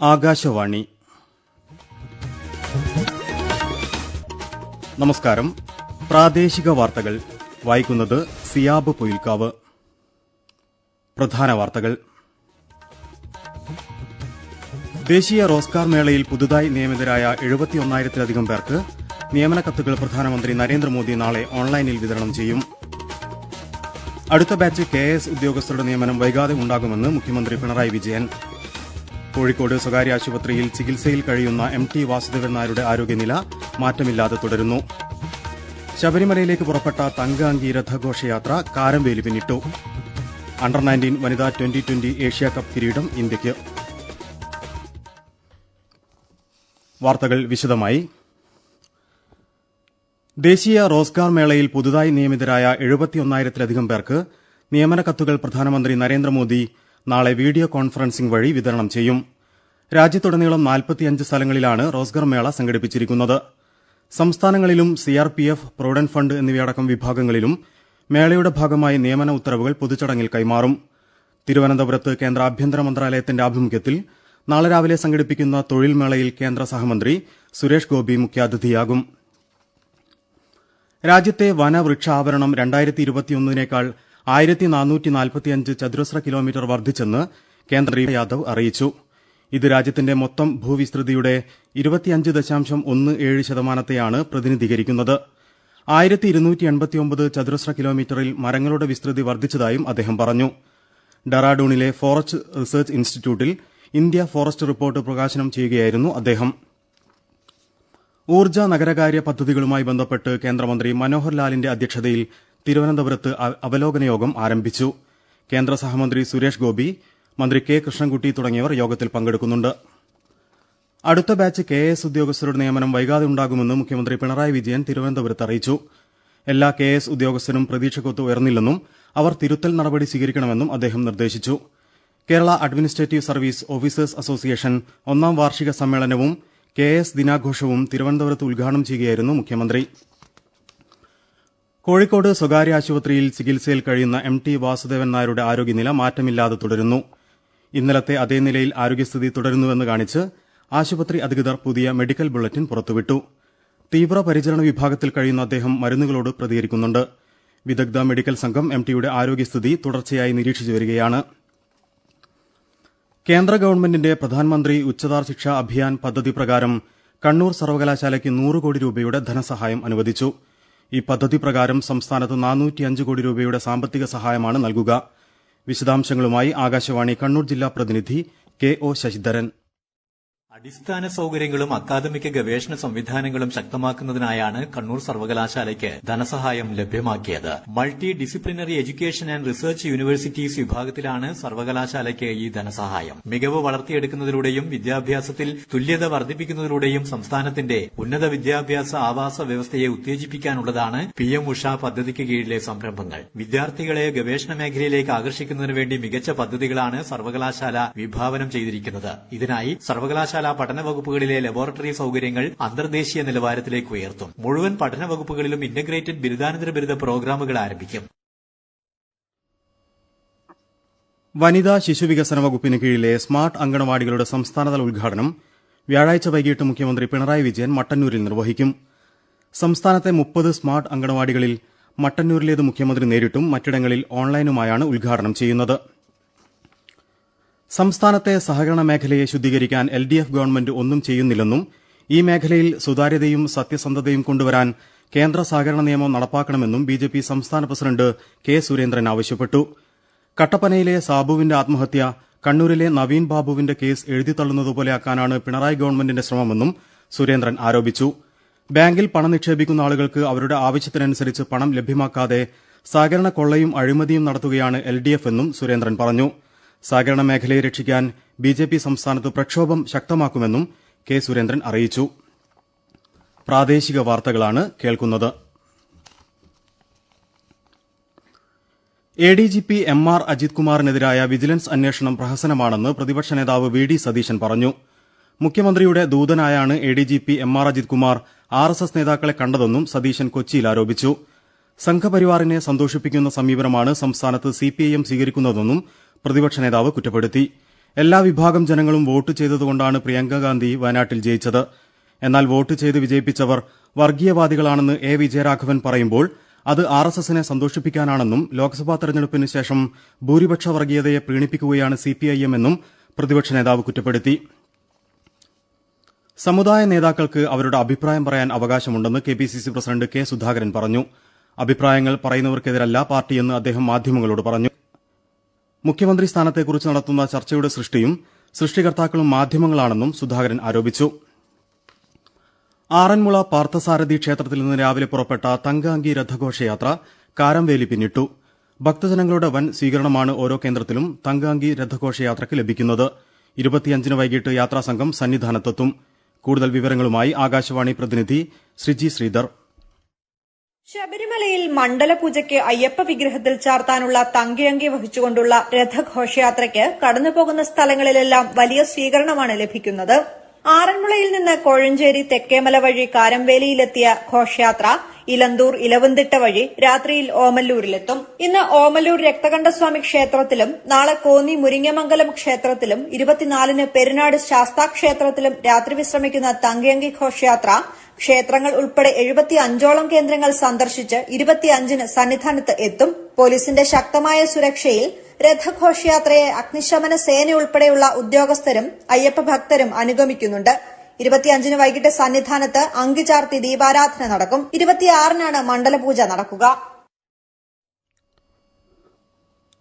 ആകാശവാണി. നമസ്കാരം. പ്രാദേശിക വാർത്തകൾ. വായിക്കുന്നത് സിയാബ് പൊയിൽക്കാവ്. പ്രധാന വാർത്തകൾ. ദേശീയ റോസ്കാർ മേളയിൽ പുതുതായി നിയമിതരായ എഴുപത്തിയൊന്നായിരത്തിലധികം പേർക്ക് നിയമന കത്തുകൾ പ്രധാനമന്ത്രി നരേന്ദ്രമോദി നാളെ ഓൺലൈനിൽ വിതരണം ചെയ്യും. അടുത്ത ബാച്ച് കെ എസ് ഉദ്യോഗസ്ഥരുടെ നിയമനം വൈകാതെ ഉണ്ടാകുമെന്ന് മുഖ്യമന്ത്രി പിണറായി വിജയൻ. കോഴിക്കോട് സ്വകാര്യ ആശുപത്രിയിൽ ചികിത്സയിൽ കഴിയുന്ന എം ടി വാസുദേവൻ നായരുടെ ആരോഗ്യനില മാറ്റമില്ലാതെ തുടരുന്നു. ശബരിമലയിലേക്ക് പുറപ്പെട്ട തങ്ക അങ്കി രഥഘോഷയാത്ര കാരംവേലി പിന്നിട്ടു. അണ്ടർ നയന്റീൻ വനിതാ ട്വന്റി ട്വന്റി ഏഷ്യ കപ്പ് കിരീടം ഇന്ത്യയ്ക്ക് വാർത്തകൾ വിശദമായി. ദേശീയ റോസ്ഗാർ മേളയിൽ പുതുതായി നിയമിതരായ എഴുപത്തിയൊന്നായിരത്തിലധികം പേർക്ക് നിയമന കത്തുകൾ പ്രധാനമന്ത്രി നരേന്ദ്രമോദി നാളെ വീഡിയോ കോൺഫറൻസിംഗ് വഴി വിതരണം ചെയ്യും. രാജ്യത്തുടനീളം നാൽപ്പത്തിയഞ്ച് സ്ഥലങ്ങളിലാണ് റോസ്ഗർ മേള സംഘടിപ്പിച്ചിരിക്കുന്നത്. സംസ്ഥാനങ്ങളിലും സിആർപിഎഫ് പ്രൊവിഡന്റ് ഫണ്ട് എന്നിവയടക്കം വിഭാഗങ്ങളിലും മേളയുടെ ഭാഗമായി നിയമന ഉത്തരവുകൾ പൊതുചടങ്ങിൽ കൈമാറും. തിരുവനന്തപുരത്ത് കേന്ദ്ര ആഭ്യന്തര മന്ത്രാലയത്തിന്റെ ആഭിമുഖ്യത്തിൽ നാളെ രാവിലെ സംഘടിപ്പിക്കുന്ന തൊഴിൽ മേളയിൽ കേന്ദ്ര സഹമന്ത്രി സുരേഷ് ഗോപി മുഖ്യാതിഥിയാകും. രാജ്യത്തെ വനവൃക്ഷാവരണം രണ്ടായിരത്തി ഇരുപത്തിയൊന്നിനേക്കാൾ ആയിരത്തി നാനൂറ്റി നാൽപ്പത്തിയഞ്ച് ചതുരശ്ര കിലോമീറ്റർ വർദ്ധിച്ചെന്ന് കേന്ദ്ര യാദവ് അറിയിച്ചു. ഇത് രാജ്യത്തിന്റെ മൊത്തം ഭൂവിസ്തൃതിയുടെ ഇരുപത്തിയഞ്ച് ദശാംശം ഒന്ന് ഏഴ് ശതമാനത്തെയാണ് പ്രതിനിധീകരിക്കുന്നത്. ആയിരത്തി ഇരുന്നൂറ്റി എൺപത്തിയൊമ്പത് ചതുരശ്ര കിലോമീറ്ററിൽ മരങ്ങളുടെ വിസ്തൃതി വർദ്ധിച്ചതായും അദ്ദേഹം പറഞ്ഞു. ഡറാഡൂണിലെ ഫോറസ്റ്റ് റിസർച്ച് ഇൻസ്റ്റിറ്റ്യൂട്ടിൽ ഇന്ത്യ ഫോറസ്റ്റ് റിപ്പോർട്ട് പ്രകാശനം ചെയ്യുകയായിരുന്നു അദ്ദേഹം. ഊർജ നഗരകാര്യ പദ്ധതികളുമായി ബന്ധപ്പെട്ട് കേന്ദ്രമന്ത്രി മനോഹർ ലാലിന്റെ അധ്യക്ഷതയിൽ തിരുവനന്തപുരത്ത് അവലോകന യോഗം ആരംഭിച്ചു. കേന്ദ്ര സഹമന്ത്രി സുരേഷ് ഗോപി മന്ത്രി കെ കൃഷ്ണൻകുട്ടി തുടങ്ങിയവർ യോഗത്തിൽ പങ്കെടുക്കുന്നുണ്ട്. അടുത്ത ബാച്ച് കെ എസ് ഉദ്യോഗസ്ഥരുടെ നിയമനം വൈകാതെ ഉണ്ടാകുമെന്ന് മുഖ്യമന്ത്രി പിണറായി വിജയൻ തിരുവനന്തപുരത്ത് അറിയിച്ചു. എല്ലാ കെ എസ് ഉദ്യോഗസ്ഥരും പ്രതീക്ഷക്കൊത്ത് ഉയർന്നില്ലെന്നും അവർ തിരുത്തൽ നടപടി സ്വീകരിക്കണമെന്നും അദ്ദേഹം നിർദ്ദേശിച്ചു. Kerala administrative service officers association ഒന്നാം വാർഷിക സമ്മേളനവും കെ എസ് ദിനാഘോഷവും തിരുവനന്തപുരത്ത് ഉദ്ഘാടനം ചെയ്യുകയായിരുന്നു മുഖ്യമന്ത്രി. കോഴിക്കോട് സ്വകാര്യ ആശുപത്രിയിൽ ചികിത്സയിൽ കഴിയുന്ന എം ടി വാസുദേവൻ നായരുടെ ആരോഗ്യനില മാറ്റമില്ലാതെ തുടരുന്നു. ഇന്നലത്തെ അതേ നിലയിൽ ആരോഗ്യസ്ഥിതി തുടരുന്നുവെന്ന് കാണിച്ച് ആശുപത്രി അധികൃതർ പുതിയ മെഡിക്കൽ ബുള്ളറ്റിൻ പുറത്തുവിട്ടു. തീവ്രപരിചരണ വിഭാഗത്തിൽ കഴിയുന്ന അദ്ദേഹം മരുന്നുകളോട് പ്രതികരിക്കുന്നുണ്ട്. വിദഗ്ധ മെഡിക്കൽ സംഘം എം ടിയുടെ ആരോഗ്യസ്ഥിതി തുടർച്ചയായി നിരീക്ഷിച്ചു വരികയാണ്. കേന്ദ്ര ഗവൺമെന്റിന്റെ പ്രധാനമന്ത്രി ഉച്ചതാർ ശിക്ഷ അഭിയാൻ പദ്ധതി പ്രകാരം കണ്ണൂർ സർവകലാശാലയ്ക്ക് നൂറ് കോടി രൂപയുടെ ധനസഹായം അനുവദിച്ചു. ഈ പദ്ധതി പ്രകാരം സംസ്ഥാനത്ത് നാനൂറ്റിയഞ്ച് കോടി രൂപയുടെ സാമ്പത്തിക സഹായമാണ് നൽകുക. വിശദാംശങ്ങളുമായി ആകാശവാണി കണ്ണൂർ ജില്ലാ പ്രതിനിധി കെ ഒ ശശിധരൻ. അടിസ്ഥാന സൗകര്യങ്ങളും അക്കാദമിക ഗവേഷണ സംവിധാനങ്ങളും ശക്തമാക്കുന്നതിനായാണ് കണ്ണൂർ സർവകലാശാലയ്ക്ക് ധനസഹായം ലഭ്യമാക്കിയത്. Multi disciplinary education and research universities വിഭാഗത്തിലാണ് സർവകലാശാലയ്ക്ക് ഈ ധനസഹായം. മികവ് വളർത്തിയെടുക്കുന്നതിലൂടെയും വിദ്യാഭ്യാസത്തിൽ തുല്യത വർദ്ധിപ്പിക്കുന്നതിലൂടെയും സംസ്ഥാനത്തിന്റെ ഉന്നത വിദ്യാഭ്യാസ ആവാസ വ്യവസ്ഥയെ ഉത്തേജിപ്പിക്കാനുള്ളതാണ് പി എം ഉഷ പദ്ധതിക്ക് കീഴിലെ സംരംഭങ്ങൾ. വിദ്യാർത്ഥികളെ ഗവേഷണ മേഖലയിലേക്ക് ആകർഷിക്കുന്നതിന് വേണ്ടി മികച്ച പദ്ധതികളാണ് സർവകലാശാല വിഭാവനം ചെയ്തിരിക്കുന്നത്. ഇതിനായി സർവകലാശാല പഠന വകുപ്പുകളിലെ ലബോറട്ടറി സൌകര്യങ്ങൾ അന്തർദേശീയ നിലവാരത്തിലേക്ക് ഉയർത്തും. മുഴുവൻ പഠന വകുപ്പുകളിലും ഇന്റഗ്രേറ്റഡ് ബിരുദാനന്തര ബിരുദ പ്രോഗ്രാമുകൾ ആരംഭിക്കും. വനിതാ ശിശുവികസന വകുപ്പിന് കീഴിലെ സ്മാർട്ട് അങ്കണവാടികളുടെ സംസ്ഥാനതല ഉദ്ഘാടനം വ്യാഴാഴ്ച വൈകിട്ട് മുഖ്യമന്ത്രി പിണറായി വിജയൻ മട്ടന്നൂരിൽ നിർവഹിക്കും. സംസ്ഥാനത്തെ മുപ്പത് സ്മാർട്ട് അങ്കണവാടികളിൽ മട്ടന്നൂരിലേത് മുഖ്യമന്ത്രി നേരിട്ടും മറ്റിടങ്ങളിൽ ഓൺലൈനുമായാണ് ഉദ്ഘാടനം ചെയ്യുന്നത്. സംസ്ഥാനത്തെ സഹകരണ മേഖലയെ ശുദ്ധീകരിക്കാൻ എൽ ഡി എഫ് ഗവൺമെന്റ് ഒന്നും ചെയ്യുന്നില്ലെന്നും ഈ മേഖലയിൽ സുതാര്യതയും സത്യസന്ധതയും കൊണ്ടുവരാൻ കേന്ദ്ര സഹകരണ നിയമം നടപ്പാക്കണമെന്നും ബി ജെ പി സംസ്ഥാന പ്രസിഡന്റ് കെ സുരേന്ദ്രൻ ആവശ്യപ്പെട്ടു. കട്ടപ്പനയിലെ സാബുവിന്റെ ആത്മഹത്യ കണ്ണൂരിലെ നവീൻ ബാബുവിന്റെ കേസ് എഴുതിത്തള്ളുന്നതുപോലെയാക്കാനാണ് പിണറായി ഗവൺമെന്റിന്റെ ശ്രമമെന്നും സുരേന്ദ്രൻ ആരോപിച്ചു. ബാങ്കിൽ പണം നിക്ഷേപിക്കുന്ന ആളുകൾക്ക് അവരുടെ ആവശ്യത്തിനനുസരിച്ച് പണം ലഭ്യമാക്കാതെ സഹകരണ കൊള്ളയും അഴിമതിയും നടത്തുകയാണ് എൽ എന്നും സുരേന്ദ്രൻ പറഞ്ഞു. സഹകരണ മേഖലയെ രക്ഷിക്കാൻ ബി ജെ പി സംസ്ഥാനത്ത് പ്രക്ഷോഭം ശക്തമാക്കുമെന്നും കെ സുരേന്ദ്രൻ അറിയിച്ചു. പ്രാദേശിക വാർത്തകളാണ് കേൾക്കുന്നത്. A D G P M R Ajith കുമാറിനെതിരായ vigilance അന്വേഷണം പ്രഹസനമാണെന്ന് പ്രതിപക്ഷ നേതാവ് വി ഡി സതീശൻ പറഞ്ഞു. മുഖ്യമന്ത്രിയുടെ ദൂതനായാണ് A D G P M R Ajith Kumar R S S നേതാക്കളെ കണ്ടതെന്നും സതീശൻ കൊച്ചിയിൽ ആരോപിച്ചു. സംഘപരിവാറിനെ സന്തോഷിപ്പിക്കുന്ന സമീപനമാണ് സംസ്ഥാനത്ത് സിപിഐഎം സ്വീകരിക്കുന്നതെന്നും പ്രതിപക്ഷ നേതാവ് കുറ്റപ്പെടുത്തി. എല്ലാ വിഭാഗം ജനങ്ങളും വോട്ട് ചെയ്തതുകൊണ്ടാണ് പ്രിയങ്ക ഗാന്ധി വയനാട്ടിൽ ജയിച്ചത്. എന്നാൽ വോട്ട് ചെയ്ത് വിജയിപ്പിച്ചവർ വർഗീയവാദികളാണെന്ന് എ വിജയരാഘവൻ പറയുമ്പോൾ അത് ആർ എസ് എസിനെ സന്തോഷിപ്പിക്കാനാണെന്നും ലോക്സഭാ തെരഞ്ഞെടുപ്പിന് ശേഷം ഭൂരിപക്ഷ വർഗീയതയെ പ്രീണിപ്പിക്കുകയാണ് സിപിഐഎം എന്നും പ്രതിപക്ഷ നേതാവ് കുറ്റപ്പെടുത്തി. സമുദായ നേതാക്കൾക്ക് അവരുടെ അഭിപ്രായം പറയാൻ അവകാശമുണ്ടെന്ന് K P C C president K Sudhakaran പറഞ്ഞു. അഭിപ്രായങ്ങൾ പറയുന്നവർക്കെതിരല്ല പാർട്ടിയെന്ന് അദ്ദേഹം മാധ്യമങ്ങളോട് പറഞ്ഞു. മുഖ്യമന്ത്രി സ്ഥാനത്തെക്കുറിച്ച് നടത്തുന്ന ചർച്ചയുടെ സൃഷ്ടിയും സൃഷ്ടികർത്താക്കളും മാധ്യമങ്ങളാണെന്നും സുധാകരൻ ആരോപിച്ചു. ആറന്മുള പാർത്ഥസാരഥി ക്ഷേത്രത്തിൽ നിന്ന് രാവിലെ പുറപ്പെട്ട തങ്കാംഗി രഥഘോഷയാത്ര കാരംവേലി പിന്നിട്ടു. ഭക്തജനങ്ങളുടെ വൻ സ്വീകരണമാണ് ഓരോ കേന്ദ്രത്തിലും തങ്കാംഗി രഥഘോഷയാത്രയ്ക്ക് ലഭിക്കുന്നത്. ഇരുപത്തിയഞ്ചിന് വൈകിട്ട് യാത്രാസംഘം സന്നിധാനത്തെത്തും. കൂടുതൽ വിവരങ്ങളുമായി ആകാശവാണി പ്രതിനിധി ശ്രീജി ശ്രീധർ. ശബരിമലയിൽ മണ്ഡലപൂജയ്ക്ക് അയ്യപ്പ വിഗ്രഹത്തിൽ ചാർത്താനുള്ള തങ്കിയങ്കി വഹിച്ചുകൊണ്ടുള്ള രഥഘോഷയാത്രയ്ക്ക് കടന്നുപോകുന്ന സ്ഥലങ്ങളിലെല്ലാം വലിയ സ്വീകരണമാണ് ലഭിക്കുന്നത്. ആറന്മുളയിൽ നിന്ന് കോഴഞ്ചേരി തെക്കേമല വഴി കാരംവേലിയിലെത്തിയ ഘോഷയാത്ര ഇലന്തൂർ ഇലവന്തിട്ട വഴി രാത്രിയിൽ ഓമല്ലൂരിലെത്തും. ഇന്ന് ഓമല്ലൂർ രക്തകണ്ഠസ്വാമി ക്ഷേത്രത്തിലും നാളെ കോന്നി മുരിങ്ങമംഗലം ക്ഷേത്രത്തിലും ഇരുപത്തിനാലിന് പെരുനാട് ശാസ്താ ക്ഷേത്രത്തിലും രാത്രി വിശ്രമിക്കുന്ന തങ്കയങ്കി ഘോഷയാത്ര ക്ഷേത്രങ്ങൾ ഉൾപ്പെടെ എഴുപത്തി അഞ്ചോളം കേന്ദ്രങ്ങൾ സന്ദർശിച്ച് ഇരുപത്തിയഞ്ചിന് സന്നിധാനത്ത് എത്തും. പോലീസിന്റെ ശക്തമായ സുരക്ഷയിൽ രഥഘോഷയാത്രയെ അഗ്നിശമന സേന ഉൾപ്പെടെയുള്ള ഉദ്യോഗസ്ഥരും അയ്യപ്പ ഭക്തരും അനുഗമിക്കുന്നുണ്ട്. ഇരുപത്തിയഞ്ചിന് വൈകിട്ട് സന്നിധാനത്ത് അങ്കിചാർത്തി ദീപാരാധന നടക്കും. ഇരുപത്തിയാറിനാണ് മണ്ഡലപൂജ നടക്കുക.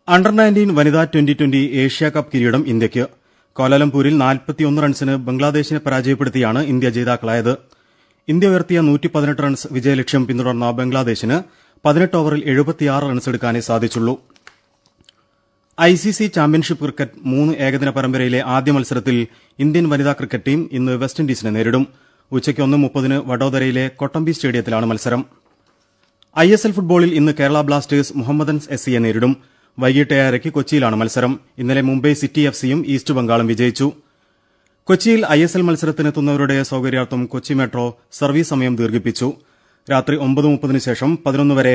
അണ്ടർ നയന്റീൻ വനിതാ ട്വന്റി ട്വന്റി ഏഷ്യ കപ്പ് കിരീടം ഇന്ത്യയ്ക്ക്. കോലാലംപൂരിൽ നാൽപ്പത്തിയൊന്ന് റൺസിന് ബംഗ്ലാദേശിനെ പരാജയപ്പെടുത്തിയാണ് ഇന്ത്യ ജേതാക്കളായത്. ഇന്ത്യ ഉയർത്തിയ നൂറ്റി പതിനെട്ട് റൺസ് വിജയലക്ഷ്യം പിന്തുടർന്ന ബംഗ്ലാദേശിന് പതിനെട്ട് ഓവറിൽ എഴുപത്തിയാറ് റൺസ് എടുക്കാനേ സാധിച്ചുള്ളൂ. I C C championship cricket മൂന്ന് ഏകദിന പരമ്പരയിലെ ആദ്യ മത്സരത്തിൽ ഇന്ത്യൻ വനിതാ ക്രിക്കറ്റ് ടീം ഇന്ന് വെസ്റ്റ് ഇൻഡീസിനെ നേരിടും. ഉച്ചയ്ക്ക് ഒന്ന് മുപ്പതിന് വഡോദരയിലെ കൊട്ടമ്പി സ്റ്റേഡിയത്തിലാണ് മത്സരം. ഐ എസ് എൽ ഫുട്ബോളിൽ ഇന്ന് കേരള ബ്ലാസ്റ്റേഴ്സ് മുഹമ്മദൻസ് എസ് സിയെ നേരിടും. വൈകിട്ട് ഏഴരയ്ക്ക് കൊച്ചിയിലാണ് മത്സരം. ഇന്നലെ മുംബൈ സിറ്റി എഫ് സിയും ഈസ്റ്റ് ബംഗാളും വിജയിച്ചു. കൊച്ചിയിൽ ഐ എസ് എൽ മത്സരത്തിനെത്തുന്നവരുടെ സൌകര്യാർത്ഥം കൊച്ചി മെട്രോ സർവീസ് സമയം ദീർഘിപ്പിച്ചു. രാത്രി ഒമ്പത് മുപ്പതിന് ശേഷം പതിനൊന്ന് വരെ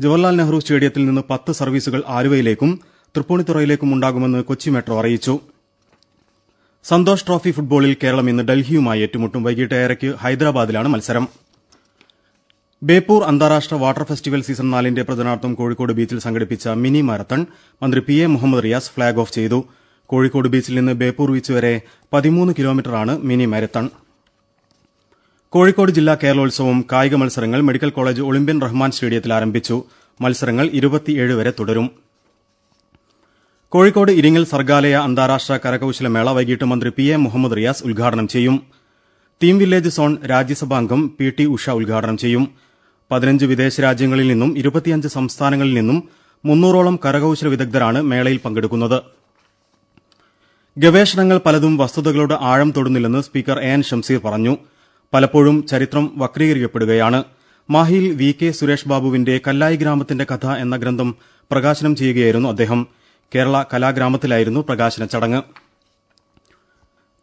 ജവഹർലാൽ നെഹ്റു സ്റ്റേഡിയത്തിൽ നിന്ന് പത്ത് സർവീസുകൾ ആലുവയിലേക്കും തൃപ്പൂണിത്തുറയിലേക്കും ഉണ്ടാകുമെന്ന് കൊച്ചി മെട്രോ അറിയിച്ചു. സന്തോഷ് ട്രോഫി ഫുട്ബോളിൽ കേരളം ഇന്ന് ഡൽഹിയുമായി ഏറ്റുമുട്ടും. വൈകിട്ട് ഏഴരയ്ക്ക് ഹൈദരാബാദിലാണ് മത്സരം. ബേപ്പൂർ അന്താരാഷ്ട്ര വാട്ടർ ഫെസ്റ്റിവൽ സീസൺ നാലിന്റെ പ്രചരണാർത്ഥം കോഴിക്കോട് ബീച്ചിൽ സംഘടിപ്പിച്ച മിനി മാരത്തൺ മന്ത്രി P A Muhammad Riyas flag off ചെയ്തു. കോഴിക്കോട് ബീച്ചിൽ നിന്ന് ബേപ്പൂർ ബീച്ച് വരെ പതിമൂന്ന് കിലോമീറ്ററാണ് മിനി മാരത്തൺ. കോഴിക്കോട് ജില്ലാ കേരളോത്സവം കായിക മത്സരങ്ങൾ മെഡിക്കൽ കോളേജ് ഒളിമ്പ്യൻ റഹ്മാൻ സ്റ്റേഡിയത്തിൽ ആരംഭിച്ചു. മത്സരങ്ങൾ ഇരുപത്തിയേഴ് വരെ തുടരും. കോഴിക്കോട് ഇരിങ്ങൽ സർഗാലയ അന്താരാഷ്ട്ര കരകൌശലമേള വൈകിട്ട് മന്ത്രി പി എ മുഹമ്മദ് റിയാസ് ഉദ്ഘാടനം ചെയ്യും. തീം വില്ലേജ് സോൺ രാജ്യസഭാംഗം പി ടി ഉഷ ഉദ്ഘാടനം ചെയ്യും. പതിനഞ്ച് വിദേശ രാജ്യങ്ങളിൽ നിന്നും ഇരുപത്തിയഞ്ച് സംസ്ഥാനങ്ങളിൽ നിന്നും മുന്നൂറോളം കരകൌശല വിദഗ്ധരാണ് മേളയിൽ പങ്കെടുക്കുന്നത്. ഗവേഷണങ്ങൾ പലതും വസ്തുതകളുടെ ആഴം തൊടുന്നില്ലെന്ന് സ്പീക്കർ എൻ ഷംസീർ പറഞ്ഞു. പലപ്പോഴും ചരിത്രം വക്രീകരിക്കപ്പെടുകയാണ്. മാഹിയിൽ വി കെ സുരേഷ് ബാബുവിന്റെ കല്ലായി ഗ്രാമത്തിന്റെ കഥ എന്ന ഗ്രന്ഥം പ്രകാശനം ചെയ്യുകയായിരുന്നു അദ്ദേഹം. കേരള കലാഗ്രാമത്തിലായിരുന്നു പ്രകാശന ചടങ്ങ്.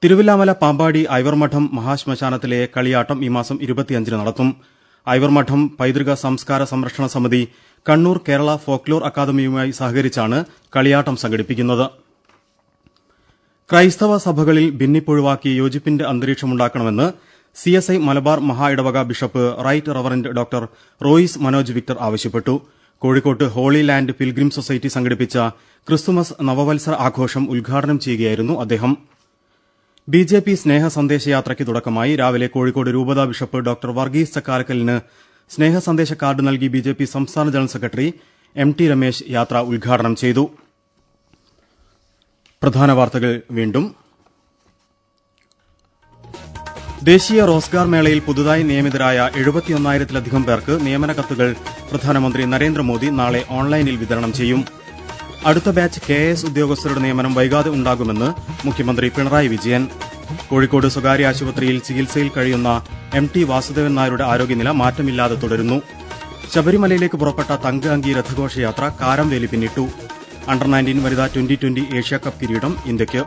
തിരുവില്ലാമല പാമ്പാടി ഐവർമഠം മഹാശ്മശാനത്തിലെ കളിയാട്ടം ഈ മാസം ഇരുപത്തിയഞ്ചിന് നടത്തും. ഐവർമഠം പൈതൃക സംസ്കാര സംരക്ഷണ സമിതി കണ്ണൂർ കേരള ഫോക്ലോർ അക്കാദമിയുമായി സഹകരിച്ചാണ് കളിയാട്ടം സംഘടിപ്പിക്കുന്നത്. ക്രൈസ്തവ സഭകളിൽ ഭിന്നിപ്പൊഴിവാക്കി യോജിപ്പിന്റെ അന്തരീക്ഷമുണ്ടാക്കണമെന്ന് സി എസ് ഐ മലബാർ മഹാ ഇടവക bishop right reverend doctor Royce Manoj Victor ആവശ്യപ്പെട്ടു. കോഴിക്കോട്ട് ഹോളി ലാൻഡ് പിൽഗ്രിം സൊസൈറ്റി സംഘടിപ്പിച്ച ക്രിസ്തുമസ് നവവത്സര ആഘോഷം ഉദ്ഘാടനം ചെയ്യുകയായിരുന്നു അദ്ദേഹം. ബി ജെ പി സ്നേഹ സന്ദേശയാത്രയ്ക്ക് തുടക്കമായി. രാവിലെ കോഴിക്കോട് രൂപതാ ബിഷപ്പ് ഡോക്ടർ വർഗീസ് ചക്കാരക്കലിന് സ്നേഹ സന്ദേശ കാർഡ് നൽകി ബി ജെ പി സംസ്ഥാന general secretary M T Ramesh യാത്ര ഉദ്ഘാടനം ചെയ്തു. പ്രധാന വാർത്തകൾ വീണ്ടും. ദേശീയ റോസ്ഗാർ മേളയിൽ പുതുതായി നിയമിതരായ എഴുപത്തിയൊന്നായിരത്തിലധികം പേർക്ക് നിയമന കത്തുകൾ പ്രധാനമന്ത്രി നരേന്ദ്രമോദി നാളെ ഓൺലൈനിൽ വിതരണം ചെയ്യും. അടുത്ത ബാച്ച് കെ എസ് ഉദ്യോഗസ്ഥരുടെ നിയമനം വൈകാതെ ഉണ്ടാകുമെന്ന് മുഖ്യമന്ത്രി പിണറായി വിജയൻ. കോഴിക്കോട് സ്വകാര്യ ആശുപത്രിയിൽ ചികിത്സയിൽ കഴിയുന്ന എം ടി വാസുദേവൻ നായരുടെ ആരോഗ്യനില മാറ്റമില്ലാതെ തുടരുന്നു. ശബരിമലയിലേക്ക് പുറപ്പെട്ട തങ്ക അങ്കി രഥഘോഷയാത്ര കാരംവേലി പിന്നിട്ടു. അണ്ടർ നയന്റീൻ വനിതാ ട്വന്റി ട്വന്റി ഏഷ്യാകപ്പ് കിരീടം ഇന്ത്യയ്ക്ക്